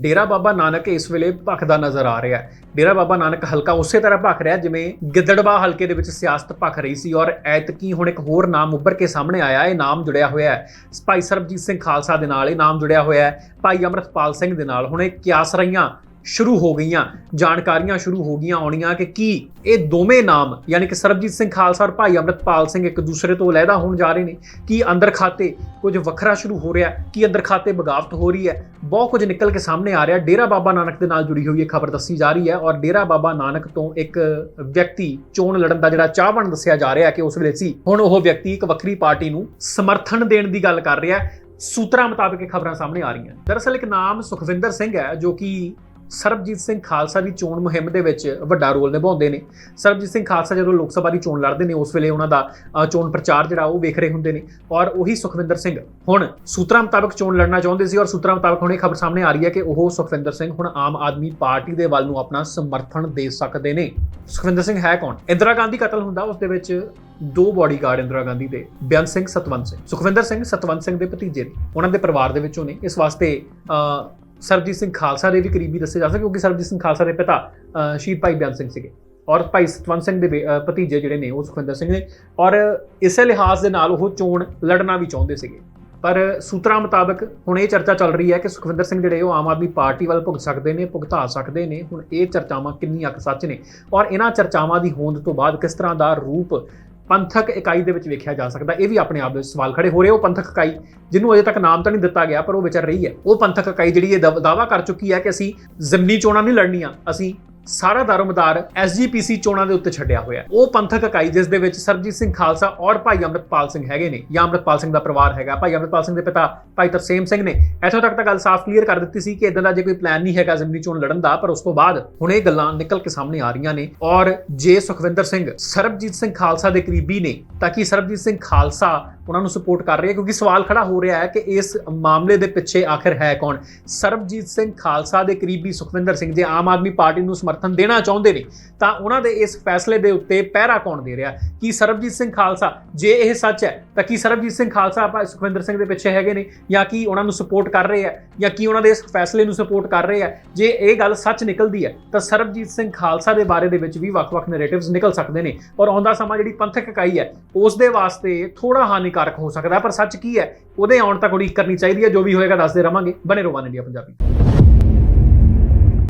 ਡੇਰਾ ਬਾਬਾ ਨਾਨਕ ਇਸ ਵੇਲੇ ਭਖਦਾ ਨਜ਼ਰ ਆ ਰਿਹਾ ਹੈ। ਡੇਰਾ ਬਾਬਾ ਨਾਨਕ ਹਲਕਾ ਉਸੇ ਤਰ੍ਹਾਂ ਭਖ ਰਿਹਾ ਜਿਵੇਂ ਗਿੱਦੜਵਾ ਹਲਕੇ ਦੇ ਵਿੱਚ ਸਿਆਸਤ ਭਖ ਰਹੀ ਸੀ ਔਰ ਐਤਕੀ ਹੁਣ ਇੱਕ ਹੋਰ ਨਾਮ ਉੱਭਰ ਕੇ ਸਾਹਮਣੇ ਆਇਆ, ਇਹ ਨਾਮ ਜੁੜਿਆ ਹੋਇਆ ਹੈ। ਭਾਈ ਸਰਬਜੀਤ ਸਿੰਘ ਖਾਲਸਾ ਦੇ ਨਾਲ ਇਹ ਨਾਮ ਜੁੜਿਆ ਹੋਇਆ ਹੈ। ਭਾਈ ਅਮਰਤਪਾਲ ਸਿੰਘ ਦੇ ਨਾਲ ਹੁਣ ਇਹ ਕਿਆਸਰੀਆਂ ਸ਼ੁਰੂ ਹੋ ਗਈਆਂ, ਜਾਣਕਾਰੀਆਂ ਸ਼ੁਰੂ ਹੋ ਗਈਆਂ ਆਉਣੀਆਂ ਕਿ ਕੀ ਇਹ ਦੋਵੇਂ ਨਾਮ, ਯਾਨੀ ਕਿ ਸਰਬਜੀਤ ਸਿੰਘ ਖਾਲਸਾ ਔਰ ਭਾਈ ਅਮਰਤਪਾਲ ਸਿੰਘ ਇੱਕ ਦੂਸਰੇ ਤੋਂ ਅਲੱਗਾ ਹੋਣ ਜਾ ਰਹੇ ਨੇ, ਕੀ ਅੰਦਰ ਖਾਤੇ ਕੁਝ ਵੱਖਰਾ ਸ਼ੁਰੂ ਹੋ ਰਿਹਾ, ਕੀ ਅੰਦਰ ਖਾਤੇ ਬਗਾਵਤ ਹੋ ਰਹੀ ਹੈ, ਬਹੁਤ ਕੁਝ ਨਿਕਲ ਕੇ ਸਾਹਮਣੇ ਆ ਰਿਹਾ, ਡੇਰਾ ਬਾਬਾ ਨਾਨਕ ਦੇ ਨਾਲ ਜੁੜੀ ਹੋਈ ਇਹ ਖਬਰ ਦੱਸੀ ਜਾ ਰਹੀ ਹੈ ਔਰ ਡੇਰਾ ਬਾਬਾ ਨਾਨਕ ਤੋਂ ਇੱਕ ਵਿਅਕਤੀ ਚੋਣ ਲੜਨ ਦਾ ਜਿਹੜਾ ਚਾਹਵਣ ਦੱਸਿਆ ਜਾ ਰਿਹਾ ਕਿ ਉਸ ਵੇਲੇ ਸੀ, ਹੁਣ ਉਹ ਵਿਅਕਤੀ ਇੱਕ ਵੱਖਰੀ ਪਾਰਟੀ ਨੂੰ ਸਮਰਥਨ ਦੇਣ ਦੀ ਗੱਲ ਕਰ ਰਿਹਾ ਸੂਤਰਾਂ ਮੁਤਾਬਕ ਇਹ ਖਬਰਾਂ ਸਾਹਮਣੇ ਆ ਰਹੀਆਂ ਦਰਅਸਲ ਇੱਕ ਨਾਮ ਸੁਖਵਿੰਦਰ ਸਿੰਘ ਹੈ ਜੋ ਕਿ ਸਰਬਜੀਤ ਸਿੰਘ ਖਾਲਸਾ ਦੀ ਚੋਣ ਮੁਹਿੰਮ ਦੇ ਵਿੱਚ ਵੱਡਾ ਰੋਲ ਨਿਭਾਉਂਦੇ ਨੇ। ਸਰਬਜੀਤ ਸਿੰਘ ਖਾਲਸਾ ਜਦੋਂ ਲੋਕ ਸਭਾ ਦੀ ਚੋਣ ਲੜਦੇ ਨੇ, ਉਸ ਵੇਲੇ ਉਹਨਾਂ ਦਾ ਚੋਣ ਪ੍ਰਚਾਰ ਜਿਹੜਾ ਉਹ ਵੇਖ ਰਹੇ ਹੁੰਦੇ ਨੇ। ਔਰ ਉਹੀ ਸੁਖਵਿੰਦਰ ਸਿੰਘ ਹੁਣ ਸੂਤਰਾਂ ਮੁਤਾਬਕ ਚੋਣ ਲੜਨਾ ਚਾਹੁੰਦੇ ਸੀ ਔਰ ਸੂਤਰਾਂ ਮੁਤਾਬਕ ਹੁਣ ਇਹ ਖਬਰ ਸਾਹਮਣੇ ਆ ਰਹੀ ਹੈ ਕਿ ਉਹ ਸੁਖਵਿੰਦਰ ਸਿੰਘ ਹੁਣ ਆਮ ਆਦਮੀ ਪਾਰਟੀ ਦੇ ਵੱਲ ਨੂੰ ਆਪਣਾ ਸਮਰਥਨ ਦੇ ਸਕਦੇ ਨੇ। ਸੁਖਵਿੰਦਰ ਸਿੰਘ ਹੈ ਕੌਣ? ਇੰਦਰਾ ਗਾਂਧੀ ਕਤਲ ਹੁੰਦਾ, ਉਸ ਦੇ ਵਿੱਚ ਦੋ ਬਾਡੀਗਾਰਡ ਇੰਦਰਾ ਗਾਂਧੀ ਦੇ ਬਿਆਨ ਸਿੰਘ ਸਤਵੰਤ ਸਿੰਘ। ਸੁਖਵਿੰਦਰ ਸਿੰਘ ਸਤਵੰਤ ਸਿੰਘ ਦੇ ਭਤੀਜੇ ਨੇ, ਉਹਨਾਂ ਦੇ ਪਰਿਵਾਰ ਦੇ ਵਿੱਚੋਂ ਨੇ। ਇਸ ਵਾਸਤੇ ਅ, ਸਰਬਜੀਤ ਸਿੰਘ ਖਾਲਸਾ ਦੇ ਵੀ ਕਰੀਬੀ ਦੱਸੇ ਜਾ ਸਕਦੇ ਕਿਉਂਕਿ ਸਰਬਜੀਤ ਸਿੰਘ ਖਾਲਸਾ ਦੇ ਪਿਤਾ ਸ਼ਹੀਦ ਭਾਈ ਬਿਆਨ ਸਿੰਘ ਸੀਗੇ ਔਰ ਭਾਈ ਸਤਵੰਤ ਸਿੰਘ ਦੇ ਬੇ- ਭਤੀਜੇ ਜਿਹੜੇ ਨੇ ਉਹ ਸੁਖਵਿੰਦਰ ਸਿੰਘ ਨੇ ਔਰ ਇਸੇ ਲਿਹਾਜ਼ ਦੇ ਨਾਲ ਉਹ ਚੋਣ ਲੜਨਾ ਵੀ ਚਾਹੁੰਦੇ ਸੀਗੇ। ਪਰ ਸੂਤਰਾਂ ਮੁਤਾਬਕ ਹੁਣ ਇਹ ਚਰਚਾ ਚੱਲ ਰਹੀ ਹੈ ਕਿ ਸੁਖਵਿੰਦਰ ਸਿੰਘ ਜਿਹੜੇ ਉਹ ਆਮ ਆਦਮੀ ਪਾਰਟੀ ਵੱਲ ਭੁਗਤ ਸਕਦੇ ਨੇ ਭੁਗਤਾ ਸਕਦੇ ਨੇ ਹੁਣ ਇਹ ਚਰਚਾਵਾਂ ਕਿੰਨੀਆਂ ਕੁ ਸੱਚ ਨੇ ਔਰ ਇਹਨਾਂ ਚਰਚਾਵਾਂ ਦੀ ਹੋਂਦ ਤੋਂ ਬਾਅਦ ਕਿਸ ਤਰ੍ਹਾਂ ਦਾ ਰੂਪ ਪੰਥਕ ਇਕਾਈ ਦੇ ਵਿੱਚ ਵੇਖਿਆ ਜਾ ਸਕਦਾ। ਇਹ ਵੀ ਆਪਣੇ ਆਪ ਵਿੱਚ ਸਵਾਲ ਖੜੇ ਹੋ ਰਹੇ ਉਹ ਪੰਥਕ ਇਕਾਈ, ਜਿਹਨੂੰ ਅਜੇ ਤੱਕ ਨਾਮ ਤਾਂ ਨਹੀਂ ਦਿੱਤਾ ਗਿਆ, ਪਰ ਉਹ ਵਿਚਰ ਰਹੀ ਹੈ। ਉਹ ਪੰਥਕ ਇਕਾਈ ਜਿਹੜੀ ਇਹ ਦਾਅ- ਦਾਅਵਾ ਕਰ ਚੁੱਕੀ ਹੈ ਕਿ ਅਸੀਂ ਜ਼ਮਨੀ ਚੋਣਾਂ ਨਹੀਂ ਲੜਨੀਆਂ, ਅਸੀਂ ਸਾਰਾ ਦਾਰੋਮਦਾਰ ਐਸਜੀਪੀਸੀ ਚੋਣਾਂ ਦੇ ਉੱਤੇ ਛੱਡਿਆ ਹੋਇਆ ਉਹ ਪੰਥਕ ਇਕਾਈ, ਜਿਸ ਦੇ ਵਿੱਚ ਸਰਬਜੀਤ ਸਿੰਘ ਖਾਲਸਾ ਔਰ ਭਾਈ ਅੰਮ੍ਰਿਤਪਾਲ ਸਿੰਘ ਹੈਗੇ ਨੇ। ਜਾਂ ਅੰਮ੍ਰਿਤਪਾਲ ਸਿੰਘ ਦਾ ਪਰਿਵਾਰ ਹੈਗਾ। ਭਾਈ ਅੰਮ੍ਰਿਤਪਾਲ ਸਿੰਘ ਦੇ ਪਿਤਾ ਭਾਈ ਤਰਸੇਮ ਸਿੰਘ ਨੇ। ਇੱਥੋਂ ਤੱਕ ਤਾਂ ਗੱਲ ਸਾਫ਼ ਕਲੀਅਰ ਕਰ ਦਿੱਤੀ ਸੀ ਕਿ ਇਦਾਂ ਦਾ ਜੇ ਕੋਈ ਪਲਾਨ ਨਹੀਂ ਹੈਗਾ ਜ਼ਮਨੀ ਚੋਣ ਲੜਨ ਦਾ, ਪਰ ਉਸ ਤੋਂ ਬਾਅਦ ਹੁਣ ਇਹ ਗੱਲਾਂ ਨਿਕਲ ਕੇ ਸਾਹਮਣੇ ਆ ਰਹੀਆਂ ਨੇ। ਔਰ ਜੇ ਸੁਖਵਿੰਦਰ ਸਿੰਘ, ਸਰਬਜੀਤ ਸਿੰਘ ਖਾਲਸਾ ਦੇ ਕਰੀਬੀ ਨੇ, ਤਾਂ ਕਿ ਸਰਬਜੀਤ ਸਿੰਘ ਖਾਲਸਾ ਉਹਨਾਂ ਨੂੰ ਸਪੋਰਟ ਕਰ ਰਹੀ ਹੈ, ਕਿਉਂਕਿ ਸਵਾਲ ਖੜਾ ਹੋ ਰਿਹਾ ਹੈ ਕਿ ਇਸ ਮਾਮਲੇ ਦੇ ਪਿੱਛੇ ਆਖਿਰ ਹੈ ਕੌਣ? ਸਰਬਜੀਤ ਸਿੰਘ ਖਾਲਸਾ ਦੇ ਕਰੀਬੀ ਸੁਖਵਿੰਦਰ ਸਿੰਘ ਜੇ ਆਮ ਆਦਮੀ ਪਾਰਟੀ ਨੂੰ ਸਮਰਥਨ ਦੇਣਾ ਚਾਹੁੰਦੇ ਨੇ, ਤਾਂ ਉਹਨਾਂ ਦੇ ਇਸ ਫੈਸਲੇ ਦੇ ਉੱਤੇ ਪਹਿਰਾ ਕੌਣ ਦੇ ਰਿਹਾ? ਕੀ ਸਰਬਜੀਤ ਸਿੰਘ ਖਾਲਸਾ? ਜੇ ਇਹ ਸੱਚ ਹੈ, ਤਾਂ ਕੀ ਸਰਬਜੀਤ ਸਿੰਘ ਖਾਲਸਾ ਆਪਾਂ ਸੁਖਵਿੰਦਰ ਸਿੰਘ ਦੇ ਪਿੱਛੇ ਹੈਗੇ ਨੇ? ਜਾਂ ਕੀ ਉਹਨਾਂ ਨੂੰ ਸਪੋਰਟ ਕਰ ਰਹੇ ਆ ਜਾਂ ਕੀ ਉਹਨਾਂ ਦੇ ਇਸ ਫੈਸਲੇ ਨੂੰ ਸਪੋਰਟ ਕਰ ਰਹੇ ਆ ਜੇ ਇਹ ਗੱਲ ਸੱਚ ਨਿਕਲਦੀ ਹੈ, ਤਾਂ ਸਰਬਜੀਤ ਸਿੰਘ ਖਾਲਸਾ ਦੇ ਬਾਰੇ ਦੇ ਵਿੱਚ ਵੀ ਵੱਖ-ਵੱਖ ਨੈਰੇਟਿਵਸ ਨਿਕਲ ਸਕਦੇ ਨੇ। ਔਰ ਆਉਂਦਾ ਸਮਾਂ ਜਿਹੜੀ ਪੰਥਕ ਇਕਾਈ ਹੈ, ਉਸ ਦੇ ਵਾਸਤੇ ਥੋੜਾ ਹਾਨੀਕਾਰਕ ਹੋ ਸਕਦਾ ਹੈ, ਪਰ ਸੱਚ ਕੀ ਹੈ ਉਹਦੇ ਆਉਣ ਤੱਕ ਉਡੀਕ ਕਰਨੀ ਚਾਹੀਦੀ ਹੈ ਜੋ ਵੀ ਹੋਏਗਾ ਦੱਸਦੇ ਰਵਾਂਗੇ। ਬਣੇ ਰਹੋ ਵਨ ਇੰਡੀਆ ਪੰਜਾਬੀ।